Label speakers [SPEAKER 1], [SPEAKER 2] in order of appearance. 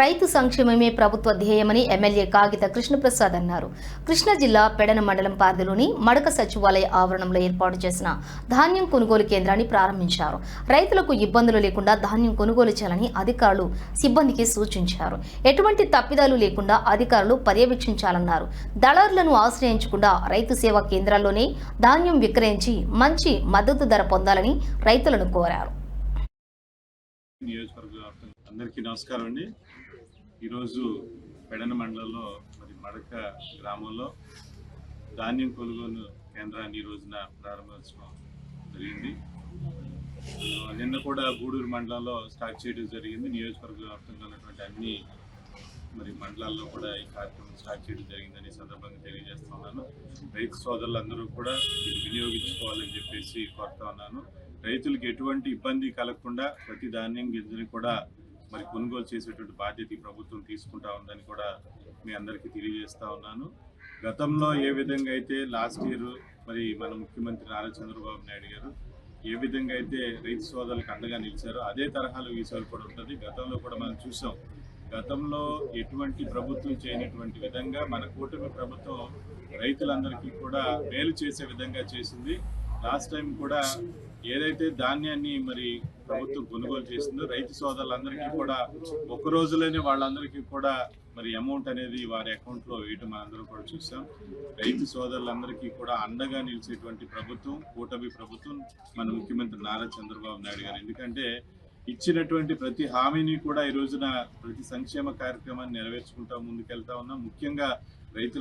[SPEAKER 1] రైతు సంక్షేమమే ప్రభుత్వ ధ్యేయమని ఎమ్మెల్యే కాగిత కృష్ణప్రసాద్ అన్నారు. కృష్ణా జిల్లా పెడన మండలం పార్దిలోని మడక సచివాలయ ఆవరణంలో ఏర్పాటు చేసిన ధాన్యం కొనుగోలు కేంద్రాన్ని ప్రారంభించారు. రైతులకు ఇబ్బందులు లేకుండా ధాన్యం కొనుగోలు చేయాలని అధికారులు సిబ్బందికి సూచించారు. ఎటువంటి తప్పిదాలు లేకుండా అధికారులు పర్యవేక్షించాలన్నారు. దళారులను ఆశ్రయించకుండా రైతు సేవా కేంద్రాల్లోనే ధాన్యం విక్రయించి మంచి మద్దతు ధర పొందాలని రైతులను కోరారు.
[SPEAKER 2] నియోజకవర్గ వ్యాప్తంగా అందరికీ నమస్కారం అండి. ఈరోజు పెడన మండలంలో మరి మడక గ్రామంలో ధాన్యం కొనుగోలు కేంద్రాన్ని ఈ రోజున ప్రారంభోత్సవం జరిగింది. నిన్న కూడా గూడూరు మండలంలో స్టార్ట్ చేయడం జరిగింది. నియోజకవర్గ వ్యాప్తంగా ఉన్నటువంటి అన్ని మరి మండలాల్లో కూడా ఈ కార్యక్రమం స్టార్ట్ చేయడం జరిగిందని సందర్భంగా తెలియజేస్తున్నాను రైతు సోదరులందరూ కూడా ఇది వినియోగించుకోవాలని చెప్పేసి కోరుతా ఉన్నాను. రైతులకు ఎటువంటి ఇబ్బంది కలగకుండా ప్రతి ధాన్యం గింజని కూడా మరి కొనుగోలు చేసేటువంటి బాధ్యత ఈ ప్రభుత్వం తీసుకుంటా ఉందని కూడా మీ అందరికీ తెలియజేస్తా ఉన్నాను. గతంలో ఏ విధంగా అయితే లాస్ట్ ఇయర్ మరి మన ముఖ్యమంత్రి నారా చంద్రబాబు నాయుడు గారు ఏ విధంగా అయితే రైతు సోదరులకు అండగా నిలిచారో అదే తరహాలో ఈసారి కూడా ఉంటుంది గతంలో కూడా మనం చూసాం గతంలో ఎటువంటి ప్రభుత్వం చేయనటువంటి విధంగా మన కూటమి ప్రభుత్వం రైతులందరికీ కూడా మేలు చేసే విధంగా చేసింది. లాస్ట్ టైం కూడా ఏదైతే ధాన్యాన్ని మరి ప్రభుత్వం కొనుగోలు చేసిందో రైతు సోదరులందరికీ కూడా ఒక రోజులోనే వాళ్ళందరికీ కూడా మరి అమౌంట్ అనేది వారి అకౌంట్లో వేయటం మనందరం కూడా చూసాం. రైతు సోదరులందరికీ కూడా అండగా నిలిచేటువంటి ప్రభుత్వం కూటమి ప్రభుత్వం మన ముఖ్యమంత్రి నారా చంద్రబాబు నాయుడు గారు. ఎందుకంటే ఇచ్చినటువంటి ప్రతి హామీని కూడా ఈ రోజున ప్రతి సంక్షేమ కార్యక్రమాన్ని నెరవేర్చుకుంటా ముందుకెళ్తా ఉన్నాం. ముఖ్యంగా రైతుల